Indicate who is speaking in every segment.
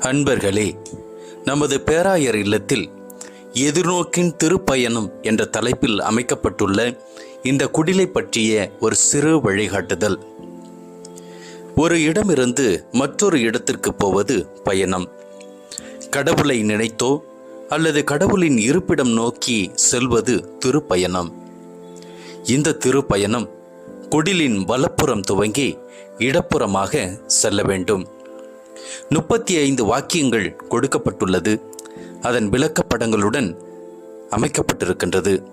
Speaker 1: அன்பர்களே நமது பேராயர் இல்லத்தில் எதிர்நோக்கின் திருப்பயணம் என்ற தலைப்பில் அமைக்கப்பட்டுள்ள இந்த குடிலை பற்றிய ஒரு சிறு வழிகாட்டுதல். ஒரு இடமிருந்து மற்றொரு இடத்திற்கு போவது பயணம். கடவுளை நினைத்தோ அல்லது கடவுளின் இருப்பிடம் நோக்கி செல்வது திருப்பயணம். இந்த திருப்பயணம் குடிலின் வலப்புறம் துவங்கி இடப்புறமாக செல்ல வேண்டும். முப்பத்தி ஐந்து வாக்கியங்கள் கொடுக்கப்பட்டுள்ளது. அதன் விளக்கப்படங்களுடன் அமைக்கப்பட்டிருக்கின்றது.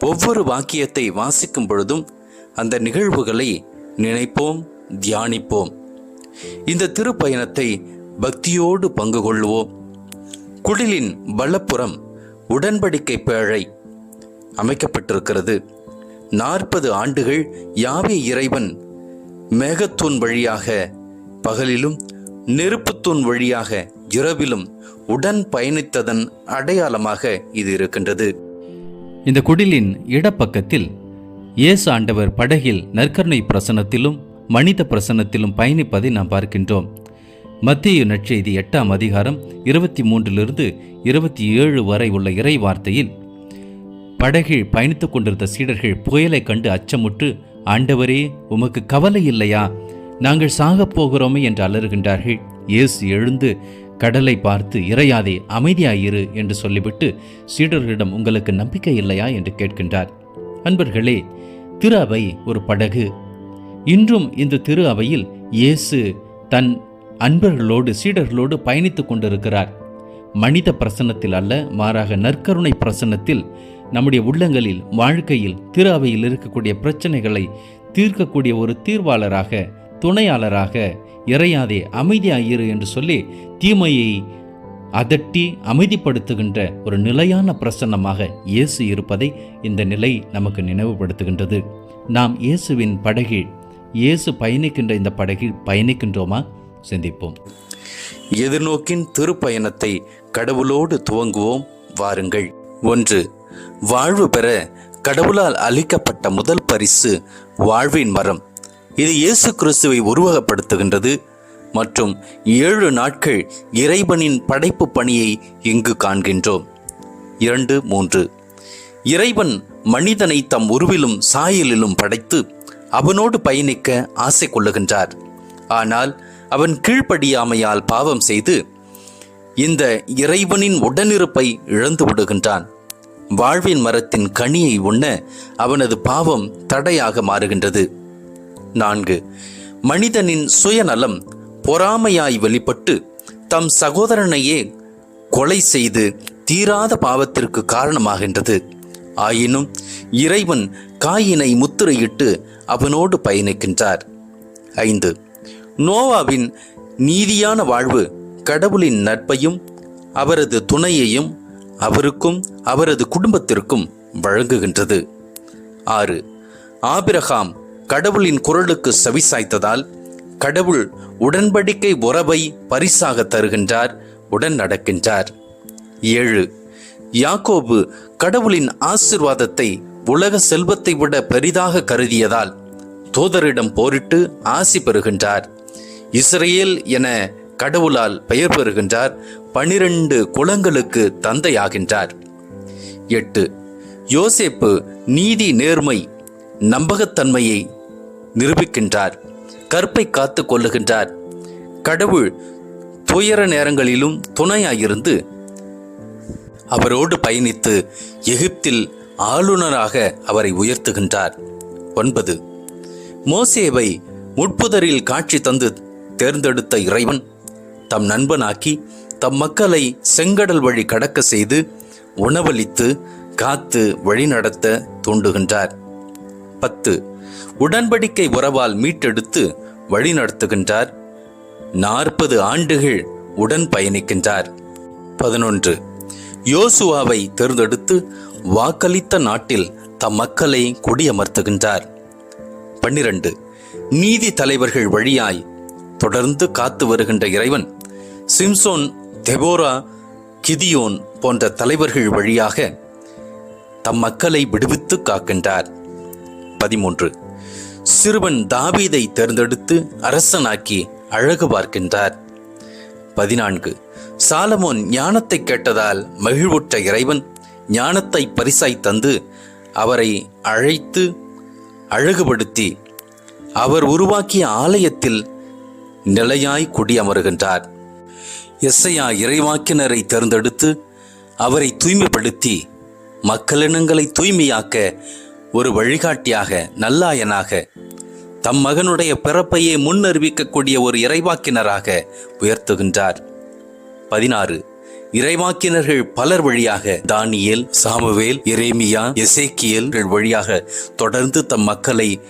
Speaker 1: ஒவ்வொரு வாக்கியத்தை வாசிக்கும் பொழுதும் அந்த நிகழ்வுகளை நினைப்போம் தியானிப்போம். இந்த திருப்பயணத்தை பக்தியோடு பங்கு கொள்வோம். குடிலின் வலப்புறம் உடன்படிக்கை பேழை அமைக்கப்பட்டிருக்கிறது. நாற்பது ஆண்டுகள் யாவே இறைவன் மேகத்தூண் வழியாக பகலிலும் நெருப்புத்தூண் வழியாக இரவிலும் உடன் பயணித்ததன் அடையாளமாக இது இருக்கின்றது.
Speaker 2: இந்த குடிலின் இடப்பக்கத்தில் இயேசு ஆண்டவர் படகில் நற்கருணை பிரசனத்திலும் மனித பிரசனத்திலும் பயணிப்பதை நாம் பார்க்கின்றோம். மத்திய நற்செய்தி எட்டாம் அதிகாரம் இருபத்தி மூன்றிலிருந்து இருபத்தி ஏழு வரை உள்ள இறை வார்த்தையில் படகில் பயணித்துக் கொண்டிருந்த சீடர்கள் புயலை கண்டு அச்சமுற்று ஆண்டவரே உமக்கு கவலை இல்லையா? நாங்கள் சாகப் போகிறோமே என்று அலறுகின்றார்கள். இயேசு எழுந்து கடலை பார்த்து இறையாதே அமைதியாயிரு என்று சொல்லிவிட்டு சீடர்களிடம் உங்களுக்கு நம்பிக்கை இல்லையா என்று கேட்கின்றார். அன்பர்களே திரு அவை ஒரு படகு. இன்றும் இந்த திரு அவையில் இயேசு தன் அன்பர்களோடு சீடர்களோடு பயணித்துக் கொண்டிருக்கிறார். மனித பிரசன்னத்தில் அல்ல மாறாக நற்கருணை பிரசன்னத்தில் நம்முடைய உள்ளங்களில் வாழ்க்கையில் திரு அவையில் இருக்கக்கூடிய பிரச்சனைகளை தீர்க்கக்கூடிய ஒரு தீர்வாளராக துணையாளராக இறையாதே அமைதியாயிரு என்று சொல்லி தீமையை அதட்டி அமைதிப்படுத்துகின்ற ஒரு நிலையான பிரசன்னமாக இயேசு இருப்பதை இந்த நிலை நமக்கு நினைவுபடுத்துகின்றது. நாம் இயேசுவின் படகில் இயேசு பயணிக்கின்ற இந்த படகில் பயணிக்கின்றோமா? சிந்திப்போம்.
Speaker 1: எதிர்நோக்கின் திருப்பயணத்தை கடவுளோடு துவங்குவோம் வாருங்கள். ஒன்று வாழ்வு பெற கடவுளால் அளிக்கப்பட்ட முதல் பரிசு வாழ்வின் மரம் இது இயேசு கிறிஸ்துவை உருவகப்படுத்துகின்றது மற்றும் ஏழு நாட்கள் இறைவனின் படைப்பு பணியை இங்கு காண்கின்றோம். இரண்டு மூன்று. இறைவன் மனிதனை தம் உருவிலும் சாயலிலும் படைத்து அவனோடு பயணிக்க ஆசை கொள்ளுகின்றார். ஆனால் அவன் கீழ்ப்படியாமையால் பாவம் செய்து இந்த இறைவனின் உடனிருப்பை இழந்து விடுகின்றான். வாழ்வின் மரத்தின் கனியை உண்ண அவனது பாவம் தடையாக மாறுகின்றது. நான்கு. மனிதனின் சுயநலம் பொறாமையாய் வெளிப்பட்டு தம் சகோதரனையே கொலை செய்து தீராத பாவத்திற்கு காரணமாகின்றது. ஆயினும் இறைவன் காயினை முத்திரையிட்டு அவனோடு பயணிக்கின்றார். ஐந்து. நோவாவின் நீதியான வாழ்வு கடவுளின் நட்பையும் அவரது துணையையும் அவருக்கும் அவரது குடும்பத்திற்கும் வழங்குகின்றது. ஆறு. ஆபிரகாம் கடவுளின் குரலுக்கு செவிசாய்த்ததால் கடவுள் உடன்படிக்கை உறவை பரிசாக தருகின்றார் உடன் நடக்கின்றார். ஏழு யாக்கோபு கடவுளின் ஆசிர்வாதத்தை உலக செல்வத்தை விட பெரிதாக கருதியதால் தூதரிடம் போரிட்டு ஆசி பெறுகின்றார். இஸ்ரேல் என கடவுளால் பெயர் பெறுகின்றார் பனிரெண்டு குலங்களுக்கு தந்தையாகின்றார். எட்டு யோசேப்பு நீதி நேர்மை நம்பகத்தன்மையை நிரூபிக்கின்றார். கற்பை காத்து கொள்ளுகின்றார். கடவுள் துயர நேரங்களிலும் துணையாயிருந்து அவரோடு பயணித்து எகிப்தில் ஆளுநராக அவரை உயர்த்துகின்றார். ஒன்பது. மோசேவை முட்புதரில் காட்சி தந்து தேர்ந்தெடுத்த இறைவன் தம் நண்பனாக்கி தம் மக்களை செங்கடல் வழி கடக்க செய்து உணவளித்து காத்து வழிநடத்த தூண்டுகின்றார். பத்து. உடன்படிக்கை உறவால் மீட்டெடுத்து வழிநடத்துகின்றார் நாற்பது ஆண்டுகள் உடன் பயணிக்கின்றார். பதினொன்று. யோசுவாவை தேர்ந்தெடுத்து வாக்களித்த நாட்டில் தம் மக்களை குடியமர்த்துகின்றார். பன்னிரண்டு. நீதி தலைவர்கள் வழியாய் தொடர்ந்து காத்து வருகின்ற இறைவன் சிம்சோன் தெபோரா கிதியோன் போன்ற தலைவர்கள் வழியாக தம் மக்களை விடுவித்து காக்கின்றார். பதிமூன்று. சிறுவன் தாவீதை தேர்ந்தெடுத்து அரசனாக்கி அழகு பார்க்கின்றார். பதினான்கு. சாலமோன் ஞானத்தை கேட்டதால் மகிழ்வுற்ற இறைவன் ஞானத்தை பரிசாய் தந்து அவரை அழைத்து அழகுபடுத்தி அவர் உருவாக்கிய ஆலயத்தில் நிலையாய் குடியமருகின்றார். எஸ்ஐயா இறைவாக்கினரை தேர்ந்தெடுத்து அவரை தூய்மைப்படுத்தி மக்களினங்களை தூய்மையாக்க ஒரு வழிகாட்டியாக நல்லாயனாக தம் மகனுடைய பிறப்பையே முன்னறிவிக்கக்கூடிய ஒரு இறைவாக்கினராக உயர்த்துகின்றார். பதினாறு. இறைவாக்கினர்கள் பலர் வழியாக தானியேல் சாமுவேல் இரேமியா எசேக்கியல் வழியாக தொடர்ந்து தம் மக்களை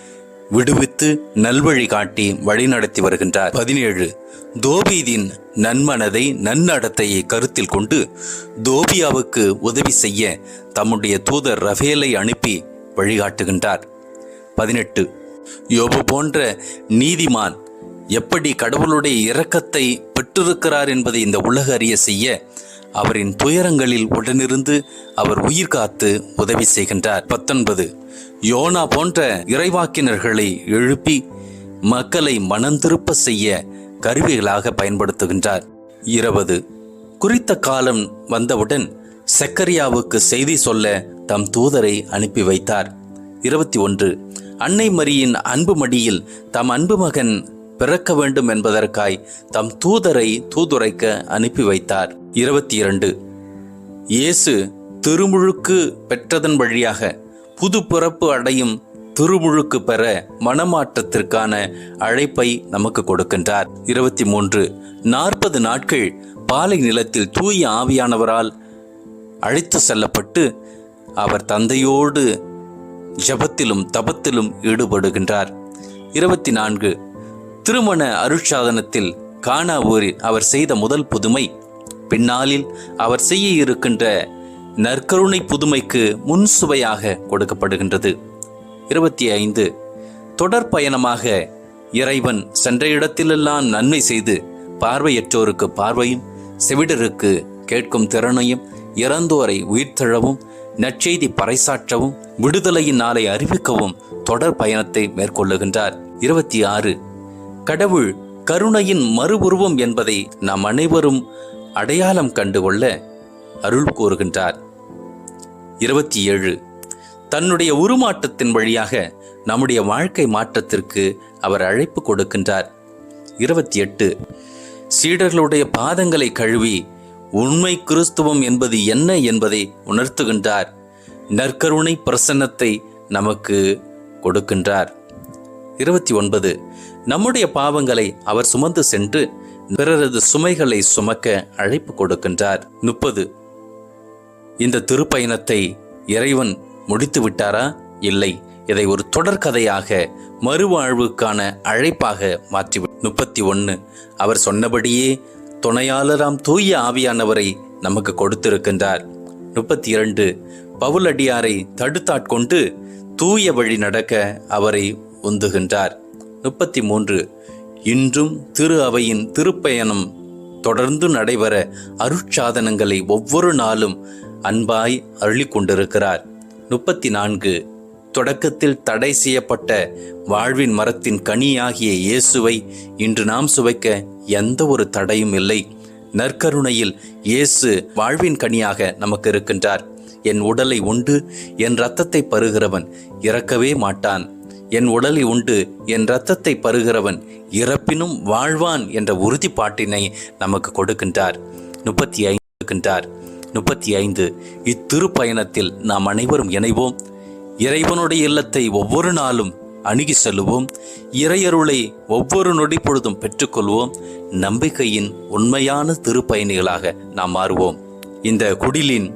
Speaker 1: விடுவித்து நல்வழி காட்டி வழிநடத்தி வருகின்றார். பதினேழு. தோபீதின் நன்மனதை நன்னடத்தையை கருத்தில் கொண்டு தோபியாவுக்கு உதவி செய்ய தம்முடைய தூதர் ரஃபேலை அனுப்பி வழிகாட்டுகின்றார். பதினெட்டு. யோபு போன்ற நீதிமான் எப்படி கடவுளுடைய இரக்கத்தை பெற்றிருக்கிறார் என்பதை இந்த உலக அறிய செய்ய அவரின் துயரங்களில் உடனிருந்து அவர் உயிர் காத்து உதவி செய்கின்றார். பத்தொன்பது. யோனா போன்ற இறைவாக்கினர்களை எழுப்பி மக்களை மனந்திருப்ப செய்ய கருவிகளாக பயன்படுத்துகின்றார். இருபது. குறித்த காலம் வந்தவுடன் செக்கரியாவுக்கு செய்தி சொல்ல தம் தூதரை அனுப்பி வைத்தார். இருபத்தி ஒன்று. அன்னை மரியின் அன்பு மடியில் தம் அன்பு மகன் பிறக்க வேண்டும் என்பதற்காய் தம் தூதரை தூதுரைக்க அனுப்பி வைத்தார். இருபத்தி இரண்டு. இயேசு திருமுழுக்கு பெற்றதன் வழியாக புது பிறப்பு அடையும் திருமுழுக்கு பெற மனமாற்றத்திற்கான அழைப்பை நமக்கு கொடுக்கின்றார். இருபத்தி மூன்று. நாற்பது நாட்கள் பாலை நிலத்தில் தூய ஆவியானவரால் அழைத்து செல்லப்பட்டு அவர் தந்தையோடு ஜபத்திலும் தபத்திலும் ஈடுபடுகின்றார். இருபத்தி நான்கு திருமண அருட்சாதனத்தில் கானா ஊரில் அவர் செய்த முதல் புதுமை பின்னாளில் அவர் செய்ய இருக்கின்ற நற்கருணை புதுமைக்கு முன் சுவையாக கொடுக்கப்படுகின்றது. இருபத்தி ஐந்து. தொடர் பயணமாக இறைவன் சென்ற இடத்திலெல்லாம் நன்மை செய்து பார்வையற்றோருக்கு பார்வையும் செவிடருக்கு கேட்கும் திறனையும் இறந்தோரை உயிர்த்தெழவும் நற்செய்தி பறைசாற்றவும் விடுதலையின் நாளை அறிவிக்கவும் தொடர் பயணத்தை மேற்கொள்ளுகின்றார். இருபத்தி ஆறு. கடவுள் கருணையின் மறு உருவம் என்பதை நாம் அனைவரும் அடையாளம் கண்டுகொள்ள அருள் கூறுகின்றார். இருபத்தி ஏழு. தன்னுடைய உருமாற்றத்தின் வழியாக நம்முடைய வாழ்க்கை மாற்றத்திற்கு அவர் அழைப்பு கொடுக்கின்றார். இருபத்தி எட்டு. சீடர்களுடைய பாதங்களை கழுவி உண்மை கிறிஸ்துவம் என்பது என்ன என்பதை உணர்த்துகின்றார். நற்கருணை பிரசன்னத்தை நமக்கு கொடுக்கின்றார். இருபத்தி ஒன்பது. நம்முடைய பாவங்களை அவர் சுமந்து சென்று பிறரது சுமைகளை சுமக்க அழைப்பு கொடுக்கின்றார். முப்பது. இந்த திருப்பயணத்தை இறைவன் முடித்து விட்டாரா? இல்லை. இதை ஒரு தொடர்கதையாக மறுவாழ்வுக்கான அழைப்பாக மாற்றி முப்பத்தி ஒன்று அவர் சொன்னபடியே துணையாளராம் தூய ஆவியானவரை நமக்கு கொடுத்திருக்கின்றார். முப்பத்தி இரண்டு பவுலடியாரை தடுத்தாட்கொண்டு தூய வழி நடக்க அவரை உந்துகின்றார். முப்பத்தி மூன்று இன்றும் திரு அவையின் திருப்பயணம் தொடர்ந்து நடைபெற அருட்சாதனங்களை ஒவ்வொரு நாளும் அன்பாய் அருளிக் கொண்டிருக்கிறார் முப்பத்தி நான்கு தொடக்கத்தில் தடை செய்யப்பட்ட வாழ்வின் மரத்தின் கனியாகிய இயேசுவை இன்று நாம் சுவைக்க எந்த ஒரு தடையும் இல்லை. நற்கருணையில் இயேசு வாழ்வின் கனியாக நமக்கு இருக்கின்றார். என் உடலை உண்டு என் இரத்தத்தை பருகிறவன் இறக்கவே மாட்டான். என் உடலை உண்டு என் இரத்தத்தை பருகிறவன் இறப்பினும் வாழ்வான் என்ற உறுதிப்பாட்டினை நமக்கு கொடுக்கின்றார். முப்பத்தி ஐந்து இருக்கின்றார். முப்பத்தி ஐந்து இத்திருப்பயணத்தில் நாம் அனைவரும் இணைவோம். இறைவனுடைய இல்லத்தை ஒவ்வொரு நாளும் அணுகி செல்லுவோம். இறையருளை ஒவ்வொரு நொடி பொழுதும் பெற்றுக்கொள்வோம். நம்பிக்கையின் உண்மையான திருப்பயணிகளாக நாம் மாறுவோம். இந்த குடிலின்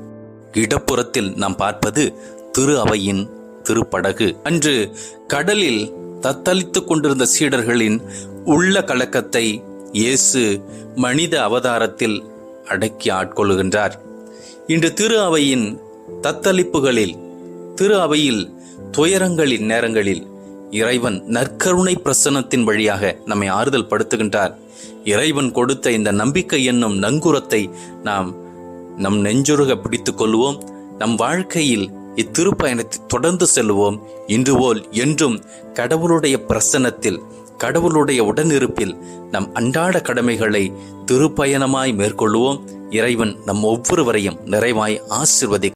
Speaker 1: இடப்புறத்தில் நாம் பார்ப்பது திரு அவையின் திருப்படகு. அன்று கடலில் தத்தளித்துக் கொண்டிருந்த சீடர்களின் உள்ள கலக்கத்தை இயேசு மனித அவதாரத்தில் அடக்கி ஆட்கொள்கின்றார் இன்று திரு அவையின் தத்தளிப்புகளில் திரு அவையில் துயரங்களின் நேரங்களில் இறைவன் நற்கருணை பிரசனத்தின் வழியாக நம்மை ஆறுதல் படுத்துகின்றார். இறைவன் கொடுத்த இந்த நம்பிக்கை என்னும் நங்குரத்தை நாம் நம் நெஞ்சுருக பிடித்துக் கொள்வோம். நம் வாழ்க்கையில் இத்திருப்பயணத்தை தொடர்ந்து செல்வோம். இன்று போல் என்றும் கடவுளுடைய பிரசன்னத்தில் கடவுளுடைய உடனிருப்பில் நம் அன்றாட கடமைகளை திருப்பயணமாய் மேற்கொள்வோம். இறைவன் நம் ஒவ்வொருவரையும் நிறைவாய் ஆசிர்வதி